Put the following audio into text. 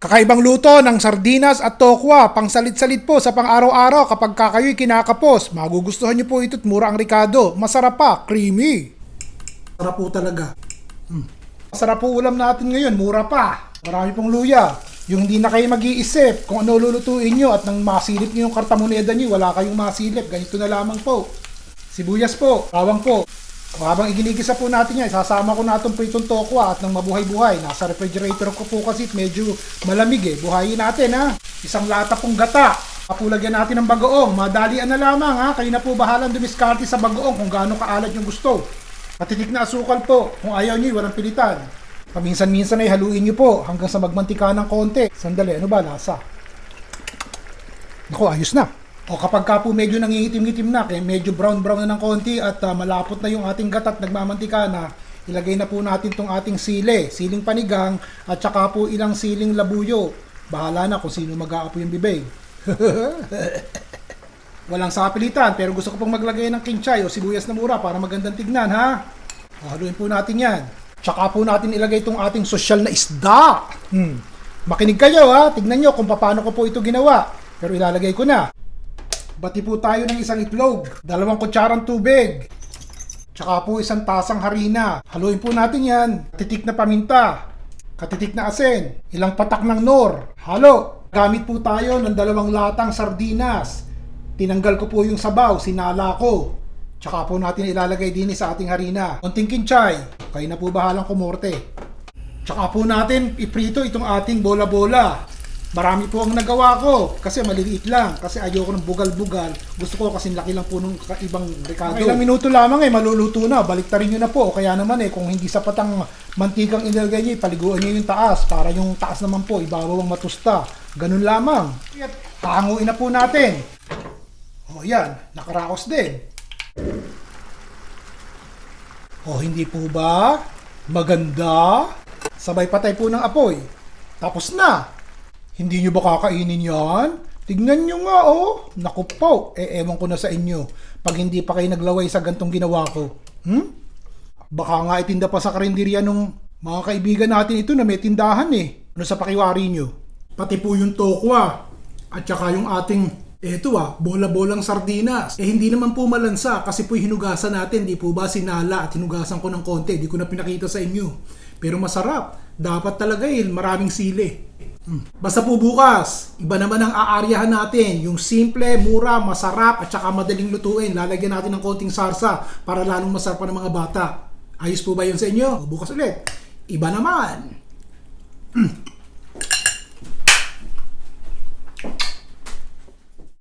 Kakaibang luto ng sardinas at tokwa, pang salit-salit po sa pang-araw-araw kapag kakayo'y kinakapos. Magugustuhan niyo po ito't mura ang ricado. Masarap pa, creamy. Sarap po talaga. Mm. Masarap po ulam natin ngayon, mura pa. Marami pong luya. Yung hindi na kayo mag-iisip kung ano lulutuin nyo at nang masilip nyo yung kartamoneda nyo, wala kayong masilip. Ganito na lamang po. Sibuyas po, bawang po. O habang iginigisa po natin yan, sasama ko na itong pritong tokwa at ng mabuhay-buhay. Nasa refrigerator ko po kasi medyo malamig eh. Buhayin natin ha. Isang lata pong gata. Kapulagyan natin ng bagoong. Madalian na lamang ha. Kayo na po bahalang dumiskarte sa bagoong kung gaano kaalat yung gusto. Patitik na asukal po. Kung ayaw nyo, walang pilitan. Paminsan-minsan ay haluin nyo po hanggang sa magmantika ng konti. Sandali, ano ba lasa? Naku, ayos na. O kapag ka po medyo nangingitim-ngitim na, kaya medyo brown-brown na ng konti at ah, malapot na yung ating gatat nagmamantika na, ilagay na po natin tong ating sile, siling panigang at saka po ilang siling labuyo. Bahala na kung sino mag-aapo yung bibig. Walang sapilitan, pero gusto ko pong maglagay ng kinchay o sibuyas na mura para magandang tignan, ha? Haluin po natin yan. Tsaka po natin ilagay itong ating sosyal na isda. Hmm. Makinig kayo, ha? Tignan nyo kung paano ko po ito ginawa. Pero ilalagay ko na. Bati po tayo ng isang itlog, dalawang kutsarang tubig, tsaka po isang tasang harina. Haluin po natin yan. Titik na paminta, katitik na asin, ilang patak ng nor. Halo! Gamit po tayo ng dalawang latang sardinas. Tinanggal ko po yung sabaw, sinala ko. Tsaka po natin ilalagay din sa ating harina. Konting kinchay, kayo na po bahalang kumorte. Tsaka po natin iprito itong ating bola-bola. Marami po ang nagawa ko kasi maliliit lang kasi ayoko ng bugal-bugal. Gusto ko kasi laki lang po nung ibang Ricardo. Ilang minuto lamang eh maluluto na. Baliktarin nyo na po. Kaya naman eh kung hindi sapat ang mantikang inilagay nyo, paliguan nyo yung taas para yung taas naman po ibabaw ang matusta. Ganun lamang. At Pahanguin na po natin. O yan, nakaraos din. O hindi po ba? Maganda? Sabay patay po ng apoy. Tapos na. Hindi nyo ba kakainin yan? Tignan nyo nga oh. Naku po, eh ewan ko na sa inyo. Pag hindi pa kayo naglaway sa gantong ginawa ko. Hmm? Baka nga itinda pa sa karinderya nung mga kaibigan natin ito na may tindahan eh. Ano sa pakiwari nyo? Pati po yung tokwa. At saka yung ating Eto ah, bola-bolang sardinas. Eh hindi naman po malansa kasi po hinugasan natin, di po ba sinala at hinugasan ko ng konti. Di ko na pinakita sa inyo. Pero masarap. Dapat talaga eh, maraming sili. Basta po bukas, iba naman ang aaryahan natin. Yung simple, mura, masarap at saka madaling lutuin. Lalagyan natin ng konting sarsa para lalong masarap ng mga bata. Ayos po ba yun sa inyo? Bukas ulit. Iba naman.